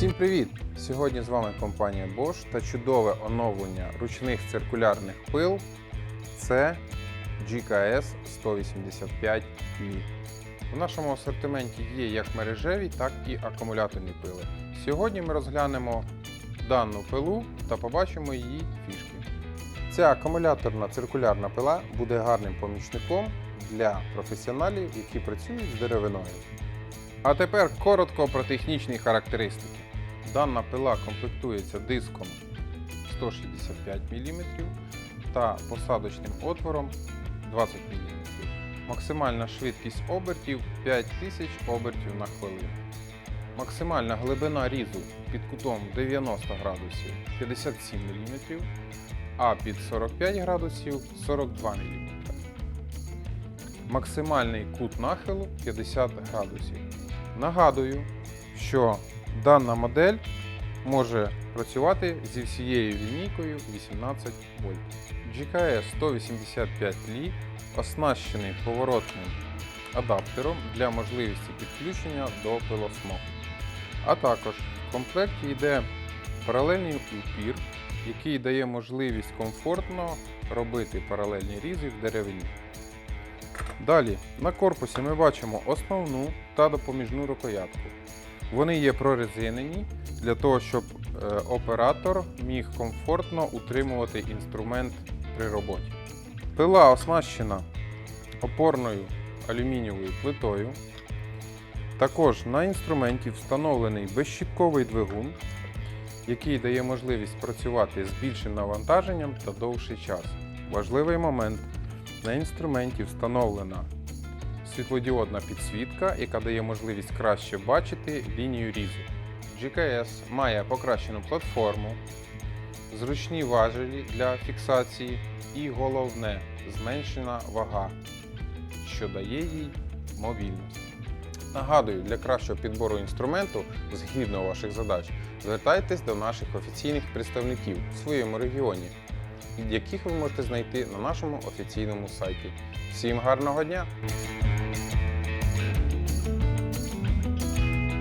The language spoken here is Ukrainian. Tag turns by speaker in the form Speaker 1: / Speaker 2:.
Speaker 1: Всім привіт! Сьогодні з вами компанія Bosch та чудове оновлення ручних циркулярних пил це GKS 185 Mi. У нашому асортименті є як мережеві, так і акумуляторні пили. Сьогодні ми розглянемо дану пилу та побачимо її фішки. Ця акумуляторна циркулярна пила буде гарним помічником для професіоналів, які працюють з деревиною. А тепер коротко про технічні характеристики. Дана пила комплектується диском 165 мм та посадочним отвором 20 мм. Максимальна швидкість обертів 5000 обертів на хвилину. Максимальна глибина різу під кутом 90 градусів 57 мм, а під 45 градусів 42 мм. Максимальний кут нахилу 50 градусів. Нагадую, що дана модель може працювати зі всією лінійкою 18 вольт. GKS 185 Li оснащений поворотним адаптером для можливості підключення до пилосмоку. А також в комплекті йде паралельний упір, який дає можливість комфортно робити паралельні різи в деревині. Далі на корпусі ми бачимо основну та допоміжну рукоятку. Вони є прорезинені для того, щоб е, оператор міг комфортно утримувати інструмент при роботі. Пила оснащена опорною алюмінієвою плитою. Також на інструменті встановлений безщітковий двигун, який дає можливість працювати з більшим навантаженням та довший час. Важливий момент. На інструменті встановлена світлодіодна підсвітка, яка дає можливість краще бачити лінію різу. GKS має покращену платформу, зручні важелі для фіксації і головне зменшена вага, що дає їй мобільність. Нагадую, для кращого підбору інструменту згідно ваших задач, звертайтесь до наших офіційних представників у своєму регіоні, яких ви можете знайти на нашому офіційному сайті. Всім гарного дня!